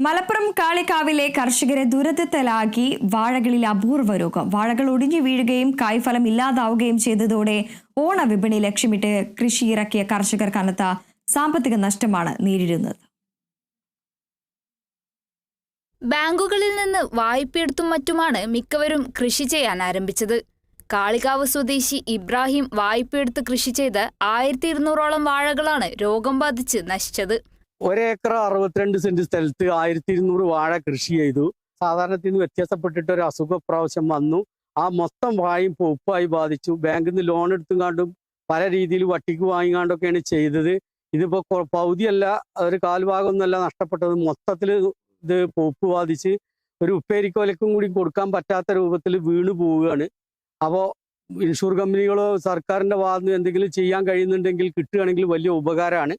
മലപ്പുറം കാളിക്കാവിലെ കർഷകരെ ദുരിതത്തിലാക്കി വാഴകളിൽ അപൂർവ രോഗം. വാഴകൾ ഒടിഞ്ഞു വീഴുകയും കായ്ഫലം ഇല്ലാതാവുകയും ചെയ്തതോടെ ഓണവിപണി ലക്ഷ്യമിട്ട് കൃഷി ഇറക്കിയ കർഷകർ കനത്ത സാമ്പത്തിക നഷ്ടമാണ് നേരിടുന്നത്. ബാങ്കുകളിൽ നിന്ന് വായ്പയെടുത്തും മറ്റുമാണ് മിക്കവരും കൃഷി ചെയ്യാൻ ആരംഭിച്ചത്. കാളികാവ് സ്വദേശി ഇബ്രാഹിം വായ്പയെടുത്ത് കൃഷി ചെയ്ത ആയിരത്തി ഇരുന്നൂറോളം വാഴകളാണ് രോഗം ബാധിച്ച് നശിച്ചത്. ഒരേക്കർ അറുപത്തിരണ്ട് സെന്റ് സ്ഥലത്ത് ആയിരത്തി ഇരുന്നൂറ് വാഴ കൃഷി ചെയ്തു. സാധാരണത്തിൽ നിന്ന് വ്യത്യാസപ്പെട്ടിട്ട് ഒരു അസുഖ പ്രാവശ്യം വന്നു. ആ മൊത്തം വായും പൊപ്പായി ബാധിച്ചു. ബാങ്കിൽ നിന്ന് ലോൺ എടുത്തുകൊണ്ടും പല രീതിയിൽ വട്ടിക്ക് വാങ്ങിക്കാണ്ടൊക്കെയാണ് ചെയ്തത്. ഇതിപ്പോ കൊ- പകുതിയല്ല ഒരു കാൽഭാഗമൊന്നുമല്ല നഷ്ടപ്പെട്ടത്. മൊത്തത്തിൽ ഇത് പൊപ്പ് ബാധിച്ച് ഒരു ഉപ്പേരിക്കോലക്കും കൂടി കൊടുക്കാൻ പറ്റാത്ത രൂപത്തിൽ വീണ് പോവുകയാണ്. അപ്പോൾ ഇൻഷുർ കമ്പനികളോ സർക്കാരിന്റെ ഭാഗത്ത് എന്തെങ്കിലും ചെയ്യാൻ കഴിയുന്നുണ്ടെങ്കിൽ കിട്ടുകയാണെങ്കിൽ വലിയ ഉപകാരമാണ്.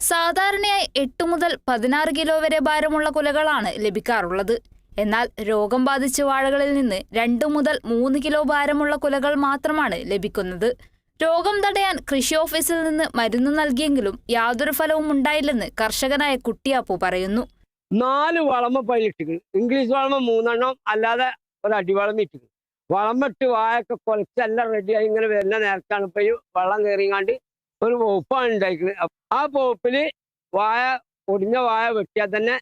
സാധാരണയായി എട്ട് മുതൽ പതിനാറ് കിലോ വരെ ഭാരമുള്ള കുലകളാണ് ലഭിക്കാറുള്ളത്. എന്നാൽ രോഗം ബാധിച്ച വാഴകളിൽ നിന്ന് രണ്ടു മുതൽ മൂന്ന് കിലോ ഭാരമുള്ള കുലകൾ മാത്രമാണ് ലഭിക്കുന്നത്. രോഗം തടയാൻ കൃഷി ഓഫീസിൽ നിന്ന് മരുന്ന് നൽകിയെങ്കിലും യാതൊരു ഫലവും ഉണ്ടായില്ലെന്ന് കർഷകനായ കുട്ടിയാപ്പു പറയുന്നു. നാല് വളമ പതിനെട്ടിക്ക് ഇംഗ്ലീഷ് വളമ മൂന്നെണ്ണം അല്ലാതെ ഒരു അടിവളം ഇട്ടിക്കുന്നു വളമിട്ട് വായൊക്കെ കുലച്ച് എല്ലാം റെഡിയായി ഇങ്ങനെ വരുന്ന നേരത്താണ് ഇപ്പൊ ഈ വെള്ളം കയറിങ്ങാണ്ട് ഒരു വകുപ്പാണ് ഉണ്ടായിരിക്കുന്നത് ആ വകുപ്പിൽ വായ ഒടിഞ്ഞ വായ വെട്ടിയാൽ തന്നെ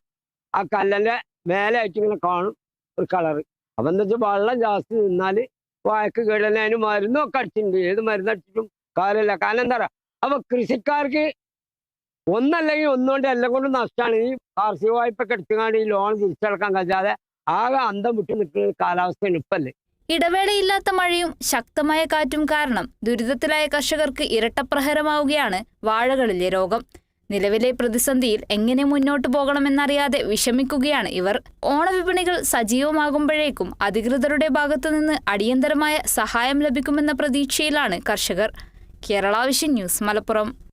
ആ കല്ലിന്റെ മേലെയായിട്ട് ഇങ്ങനെ കാണും ഒരു കളറ്. അപ്പൊ എന്താ വെച്ചാൽ വെള്ളം ജാസ്തി നിന്നാൽ വായക്ക് കേടന്നെ അതിന് മരുന്നും ഒക്കെ അടിച്ചിട്ടുണ്ട്. ഏത് മരുന്ന് അടിച്ചിട്ടും കാര്യമില്ല. കാരണം എന്താ പറയാ അപ്പൊ കൃഷിക്കാർക്ക് ഒന്നല്ലെങ്കിൽ ഒന്നുകൊണ്ട് എല്ലാം കൊണ്ടും നഷ്ടമാണ്. ഈ കാർഷിക വായ്പ ഒക്കെ എടുത്തുകൊണ്ട് ഈ ലോൺ തിരിച്ചടക്കാൻ കഴിയാതെ ആകെ അന്തം വിട്ട് നിൽക്കുന്ന കാലാവസ്ഥയാണ് ഇപ്പല്ലേ. ഇടവേളയില്ലാത്ത മഴയും ശക്തമായ കാറ്റും കാരണം ദുരിതത്തിലായ കർഷകർക്ക് ഇരട്ടപ്രഹരമാവുകയാണ് വാഴകളിലെ രോഗം. നിലവിലെ പ്രതിസന്ധിയിൽ എങ്ങനെ മുന്നോട്ടു പോകണമെന്നറിയാതെ വിഷമിക്കുകയാണ് ഇവർ. ഓണവിപണികൾ സജീവമാകുമ്പോഴേക്കും അധികൃതരുടെ ഭാഗത്തുനിന്ന് അടിയന്തരമായ സഹായം ലഭിക്കുമെന്ന പ്രതീക്ഷയിലാണ് കർഷകർ. Kerala vision news Malappuram.